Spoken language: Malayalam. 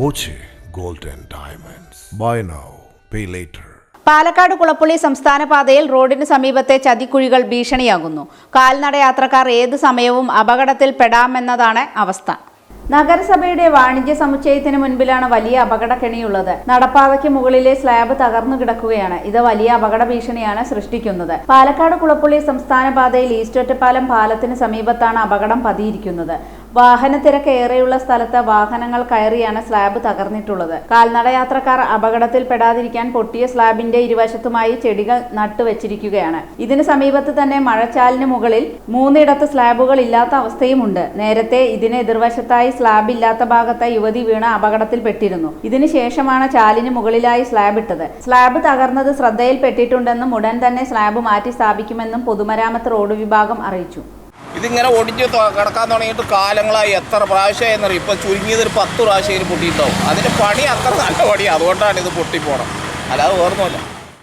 Boche gold and diamonds. Buy now pay later Palakkad Kulappully സംസ്ഥാന പാതയിൽ റോഡിന് സമീപത്തെ ചതിക്കുഴികൾ ഭീഷണിയാകുന്നു. കാൽനട യാത്രക്കാർ ഏത് സമയവും അപകടത്തിൽ പെടാമെന്നതാണ് അവസ്ഥ. നഗരസഭയുടെ വാണിജ്യ സമുച്ചയത്തിന് മുൻപിലാണ് വലിയ അപകടക്കെണിയുള്ളത് നടപ്പാതയ്ക്ക് മുകളിലെ സ്ലാബ് തകർന്നു കിടക്കുകയാണ്. ഇത് വലിയ അപകട ഭീഷണിയാണ് സൃഷ്ടിക്കുന്നത്. പാലക്കാട് കുളപ്പുള്ളി സംസ്ഥാന പാതയിൽ ഈസ്റ്റൊറ്റപ്പാലം പാലത്തിന് സമീപത്താണ് അപകടം പതിയിരിക്കുന്നത്. വാഹന തിരക്ക് ഏറെയുള്ള സ്ഥലത്ത് വാഹനങ്ങൾ കയറിയാണ് സ്ലാബ് തകർന്നിട്ടുള്ളത്. കാൽനടയാത്രക്കാർ അപകടത്തിൽ പെടാതിരിക്കാൻ പൊട്ടിയ സ്ലാബിന്റെ ഇരുവശത്തുമായി ചെടികൾ നട്ടുവച്ചിരിക്കുകയാണ്. ഇതിന് സമീപത്ത് തന്നെ മഴച്ചാലിന് മുകളിൽ മൂന്നിടത്ത് സ്ലാബുകൾ ഇല്ലാത്ത അവസ്ഥയുമുണ്ട്. നേരത്തെ ഇതിന് എതിർവശത്തായി സ്ലാബ് ഇല്ലാത്ത ഭാഗത്ത് യുവതി വീണ് അപകടത്തിൽപ്പെട്ടിരുന്നു. ഇതിനുശേഷമാണ് ചാലിന് മുകളിലായി സ്ലാബ് ഇട്ടത്. സ്ലാബ് തകർന്നത് ശ്രദ്ധയിൽപ്പെട്ടിട്ടുണ്ടെന്നും ഉടൻ തന്നെ സ്ലാബ് മാറ്റി സ്ഥാപിക്കുമെന്നും പൊതുമരാമത്ത് റോഡ് വിഭാഗം അറിയിച്ചു. ഇതിങ്ങനെ ഒടിഞ്ഞ് കിടക്കാൻ തുടങ്ങിയിട്ട് കാലങ്ങളായി. എത്ര പ്രാവശ്യമായി എന്നറിയും? ഇപ്പം ചുരുങ്ങിയത് ഒരു പത്ത് പ്രാവശ്യം ഇതിന് പൊട്ടിയിട്ടുണ്ടാവും. അതിന്റെ പണി അത്ര നല്ല പണിയാണ് അതുകൊണ്ടാണ് ഇത് പൊട്ടിപ്പോണം അല്ലാതെ വേറൊന്നുമല്ല.